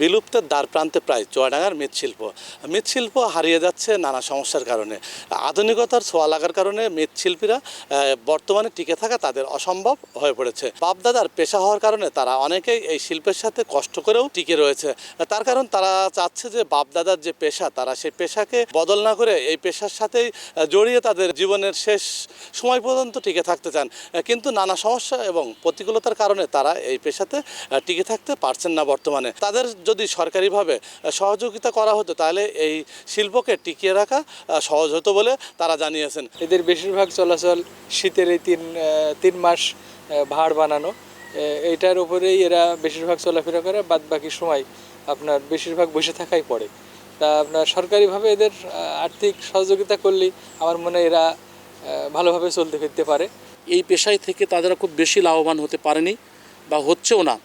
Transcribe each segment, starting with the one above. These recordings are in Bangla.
বিলুপ্তের দ্বার প্রান্তে প্রায় চুয়াডাঙ্গার মৃৎশিল্প। মৃৎশিল্প হারিয়ে যাচ্ছে নানা সমস্যার কারণে। আধুনিকতার ছোঁয়া লাগার কারণে মৃৎশিল্পীরা বর্তমানে টিকে থাকা তাদের অসম্ভব হয়ে পড়েছে। বাপদাদার পেশা হওয়ার কারণে তারা অনেকেই এই শিল্পের সাথে কষ্ট করেও টিকে রয়েছে। তার কারণ তারা চাচ্ছে যে বাপদাদার যে পেশা, তারা সেই পেশাকে বদল না করে এই পেশার সাথেই জড়িয়ে তাদের জীবনের শেষ সময় পর্যন্ত টিকে থাকতে চান। কিন্তু নানা সমস্যা এবং প্রতিকূলতার কারণে তারা এই পেশাতে টিকে থাকতে পারছেন না বর্তমানে। তাদের যদি সরকারিভাবে সহযোগিতা করা হতো তাহলে এই শিল্পকে টিকিয়ে রাখা সহজ হতো বলে তারা জানিয়েছেন। এদের বেশিরভাগ চলাচল শীতের এই তিন তিন মাস ভাড় বানানো। এইটার উপরেই এরা বেশিরভাগ চলাফেরা করে বাদ বাকি সময় আপনার বেশিরভাগ বসে থাকাই পড়ে। তা আপনার সরকারিভাবে এদের আর্থিক সহযোগিতা করলেই আমার মনে হয় এরা ভালোভাবে চলতে ফিরতে পারে। এই পেশায় থেকে তাদের খুব বেশি লাভবান হতে পারেনি বা হচ্ছেও না।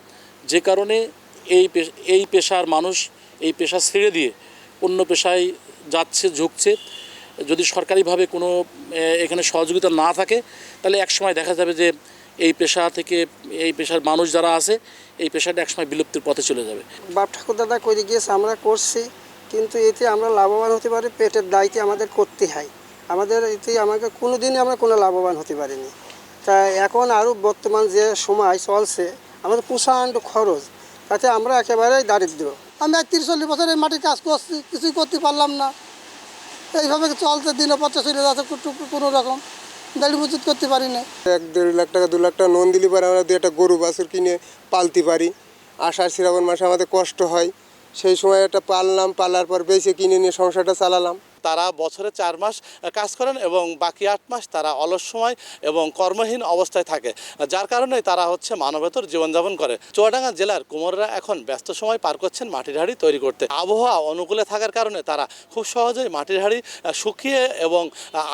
যে কারণে এই এই পেশার মানুষ এই পেশা ছেড়ে দিয়ে অন্য পেশায় যাচ্ছে, ঝুঁকছে। যদি সরকারিভাবে কোনো এখানে সহযোগিতা না থাকে, তাহলে একসময় দেখা যাবে যে এই পেশা থেকে এই পেশার মানুষ যারা আছে, এই পেশাটা একসময় বিলুপ্তির পথে চলে যাবে। বাপ ঠাকুর দাদা করে গিয়েছে, আমরা করছি, কিন্তু এতে আমরা লাভবান হতে পারি, পেটের দায়িত্ব আমাদের করতে হয়। আমাদের এতে আমাকে কোনো দিনই আমরা কোনো লাভবান হতে পারিনি। তা এখন আরও বর্তমান যে সময় চলছে, আমাদের প্রচণ্ড খরচ। তাতে আমরা একেবারেই দারিদ্র আমি এক তিরিশ চল্লিশ বছর এই মাটির কাজ করছি, কিছুই করতে পারলাম না। এইভাবে চলতে দিনে পথে চলে যাচ্ছে কোনো রকম দাড়ি মজুত করতে পারি না। এক দেড় লাখ টাকা, দু লাখ টাকা লোন দিলে পরে আমরা দু একটা গরু, বাছুর কিনে পালতে পারি। আষাঢ়, শ্রাবণ মাসে আমাদের কষ্ট হয়। সেই সময় একটা পাললাম, পালার পর বেঁচে কিনে নিয়ে সংসারটা চালালাম। তারা বছরে চার মাস কাজ করেন এবং বাকি আট মাস তারা অলস সময় এবং কর্মহীন অবস্থায় থাকে। যার কারণে তারা হচ্ছে মানবেতর জীবনযাপন করে। চুয়াডাঙ্গা জেলার কুমোররা এখন ব্যস্ত সময় পার করছেন মাটির হাঁড়ি তৈরি করতে। আবহাওয়া অনুকূলে থাকার কারণে তারা খুব সহজেই মাটির হাঁড়ি শুকিয়ে এবং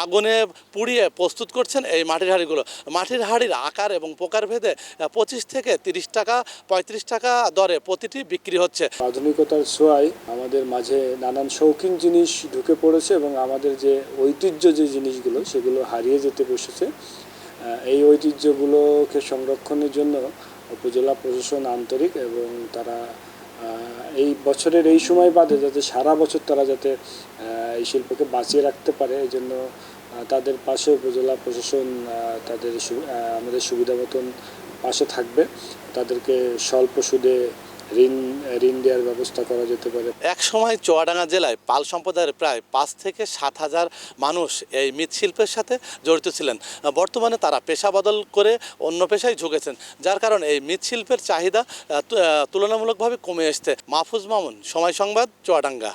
আগুনে পুড়িয়ে প্রস্তুত করছেন এই মাটির হাঁড়িগুলো। মাটির হাঁড়ির আকার এবং প্রকার ভেদে পঁচিশ থেকে তিরিশ টাকা, পঁয়ত্রিশ টাকা দরে প্রতিটি বিক্রি হচ্ছে। আধুনিকতার ছোঁয়ায় আমাদের মাঝে নানান শৌখিন জিনিস ঢুকে পড়েছে এবং আমাদের যে ঐতিহ্য যে জিনিসগুলো সেগুলো হারিয়ে যেতে বসেছে। এই ঐতিহ্যগুলোকে সংরক্ষণের জন্য উপজেলা প্রশাসন আন্তরিক এবং তারা এই বছরের এই সময় বাদে যাতে সারা বছর তারা যাতে এই শিল্পকে বাঁচিয়ে রাখতে পারে, এই জন্য তাদের পাশে উপজেলা প্রশাসন তাদের আমাদের সুবিধা মতন পাশে থাকবে। তাদেরকে স্বল্প সুদে ঋণ ঋণ দেওয়ার ব্যবস্থা করা যেতে পারে। এক সময় চুয়াডাঙ্গা জেলায় পাল সম্প্রদায়ের প্রায় পাঁচ থেকে সাত হাজার মানুষ এই মৃৎশিল্পের সাথে জড়িত ছিলেন। বর্তমানে তারা পেশা বদল করে অন্য পেশায় ঝুঁকেছেন, যার কারণে এই মৃৎশিল্পের চাহিদা তুলনামূলকভাবে কমে এসছে। মাহফুজ মামুন, সময় সংবাদ, চুয়াডাঙ্গা।